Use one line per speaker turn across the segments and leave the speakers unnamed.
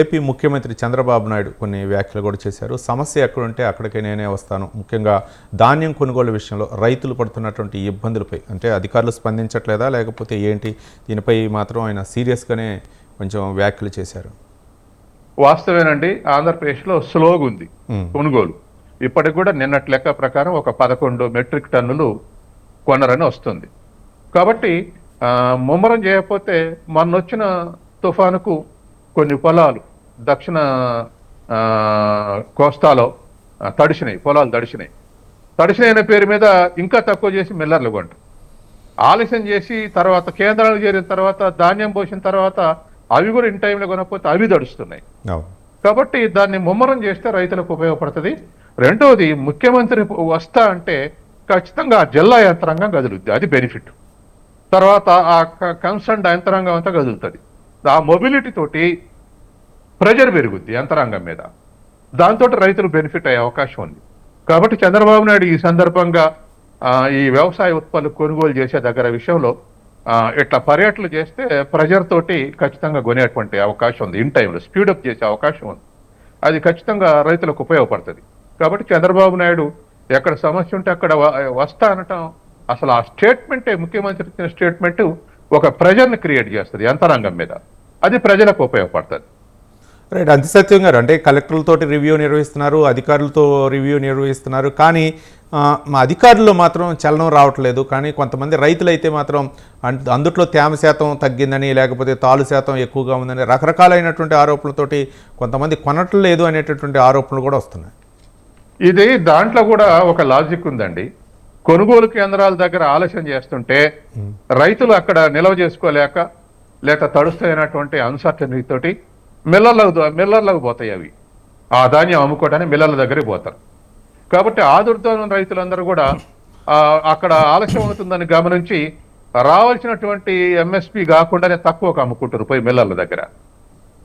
AP ముఖ్యమంత్రి చంద్రబాబు నాయుడు కొన్ని వ్యాఖ్యలు కూడా చేశారు. సమస్య ఎక్కడుంటే అక్కడికే నేనే వస్తాను. ముఖ్యంగా ధాన్యం కొనుగోలు విషయంలో రైతులు పడుతున్నటువంటి ఇబ్బందులపై అంటే అధికారులు స్పందించట్లేదా? లేకపోతే ఏంటి? దీనిపై మాత్రం ఆయన సీరియస్గానే కొంచెం వ్యాఖ్యలు చేశారు.
వాస్తవేనండి ఆంధ్రప్రదేశ్లో స్లోగా ఉంది కొనుగోలు. ఇప్పటికి కూడా నిన్నటి లెక్క ప్రకారం ఒక పదకొండు మెట్రిక్ టన్నులు కొనరని వస్తుంది. కాబట్టి ముమ్మరం చేయకపోతే మొన్న వచ్చిన తుఫానుకు కొన్ని పొలాలు దక్షిణ కోస్తాలో తడిసినాయి పొలాలు తడిసినాయి. తడిసినాయి పేరు మీద ఇంకా తక్కువ చేసి మిల్లర్లు కొంట. ఆలస్యం చేసి తర్వాత కేంద్రాలు చేరిన తర్వాత ధాన్యం పోసిన తర్వాత అవి కూడా ఇన్ టైంలో కొనకపోతే అవి తడుస్తున్నాయి. కాబట్టి దాన్ని ముమ్మరం చేస్తే రైతులకు ఉపయోగపడుతుంది. రెండవది ముఖ్యమంత్రి వస్తా అంటే ఖచ్చితంగా ఆ జిల్లా యంత్రాంగం కదులుద్ది. అది బెనిఫిట్. తర్వాత ఆ కన్సర్న్ యంత్రాంగం అంతా కదులుతుంది. ఆ మొబిలిటీ తోటి ప్రెజర్ పెరుగుద్ది యంత్రాంగం మీద. దాంతో రైతులు బెనిఫిట్ అయ్యే అవకాశం ఉంది. కాబట్టి చంద్రబాబు నాయుడు ఈ సందర్భంగా ఈ వ్యవసాయ ఉత్పత్తులు కొనుగోలు చేసే దగ్గర విషయంలో ఇట్లా పర్యటనలు చేస్తే ప్రెజర్ తోటి ఖచ్చితంగా కొనేటువంటి అవకాశం ఉంది. ఇన్ టైంలో స్పీడప్ చేసే అవకాశం ఉంది. అది ఖచ్చితంగా రైతులకు ఉపయోగపడుతుంది. కాబట్టి చంద్రబాబు నాయుడు ఎక్కడ సమస్య ఉంటే అక్కడ వస్తా అనటం అసలు ఆ స్టేట్మెంటే ముఖ్యమంత్రి ఇచ్చిన స్టేట్మెంట్ ఒక ప్రెజర్ని క్రియేట్ చేస్తుంది యంత్రాంగం మీద. అది ప్రజలకు ఉపయోగపడుతుంది.
రైట్ అంతే సత్యం గారు. అంటే కలెక్టర్లతోటి రివ్యూ నిర్వహిస్తున్నారు అధికారులతో రివ్యూ నిర్వహిస్తున్నారు కానీ మా అధికారుల్లో మాత్రం చలనం రావట్లేదు. కానీ కొంతమంది రైతులు అయితే మాత్రం అందుట్లో తేమ శాతం తగ్గిందని లేకపోతే తాలు శాతం ఎక్కువగా ఉందని రకరకాలైనటువంటి ఆరోపణలతోటి కొంతమంది కొనట్లేదు అనేటటువంటి ఆరోపణలు కూడా వస్తున్నాయి.
ఇది దాంట్లో కూడా ఒక లాజిక్ ఉందండి. కొనుగోలు కేంద్రాల దగ్గర ఆలస్యం చేస్తుంటే రైతులు అక్కడ నిల్వ చేసుకోలేక లేక తడుస్తున్నటువంటి అన్సర్టనిటీతోటి మిల్లర్లకు మిల్లర్లకు పోతాయి అవి. ఆ ధాన్యం అమ్ముకోవడానికి మిల్లర్ల దగ్గరికి పోతారు కాబట్టి ఆదుర్తో రైతులందరూ కూడా అక్కడ ఆలస్యం అవుతుందని గమనించి రావాల్సినటువంటి ఎంఎస్పి కాకుండానే తక్కువకు అమ్ముకుంటారు పోయి మిల్లర్ల దగ్గర.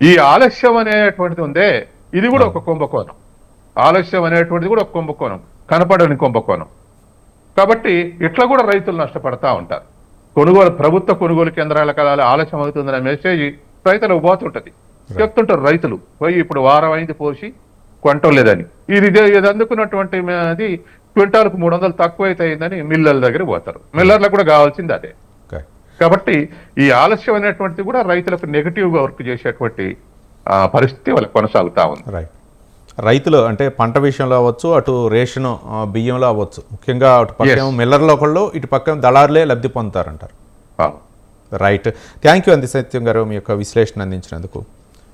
ఈ ఆలస్యం అనేటువంటిది ఉందే ఇది కూడా ఒక కుంభకోణం. ఆలస్యం అనేటువంటిది కూడా ఒక కుంభకోణం కనపడని కుంభకోణం. కాబట్టి ఇట్లా కూడా రైతులు నష్టపడతా ఉంటారు. కొనుగోలు ప్రభుత్వ కొనుగోలు కేంద్రాల కదాలి ఆలస్యం అవుతుందనే మెసేజ్ రైతులకు పోతుంటది చెప్తుంటారు రైతులు పోయి ఇప్పుడు వారం అయింది పోసి కొంటలేదని. ఇది ఇదే- ఇది అందుకున్నటువంటి అది క్వింటాల్కు మూడు వందలు తక్కువ అయితే అయిందని మిల్లర్ల దగ్గర పోతారు. మిల్లర్లకు కూడా కావాల్సింది అదే. కాబట్టి ఈ ఆలస్యం అనేటువంటిది కూడా రైతులకు నెగిటివ్గా వర్క్ చేసేటువంటి ఆ, పరిస్థితి వాళ్ళకి కొనసాగుతా ఉంది.
రైట్ రైతులు అంటే పంట విషయంలో అవ్వచ్చు అటు రేషన్ బియ్యంలో అవ్వచ్చు. ముఖ్యంగా అటు పక్క మిల్లర్లో ఒకళ్ళు ఇటు పక్క దళారులే లబ్ధి పొందుతారంటారు. రైట్ థ్యాంక్ యూ అంది సత్యం గారు మీ యొక్క విశ్లేషణ అందించినందుకు.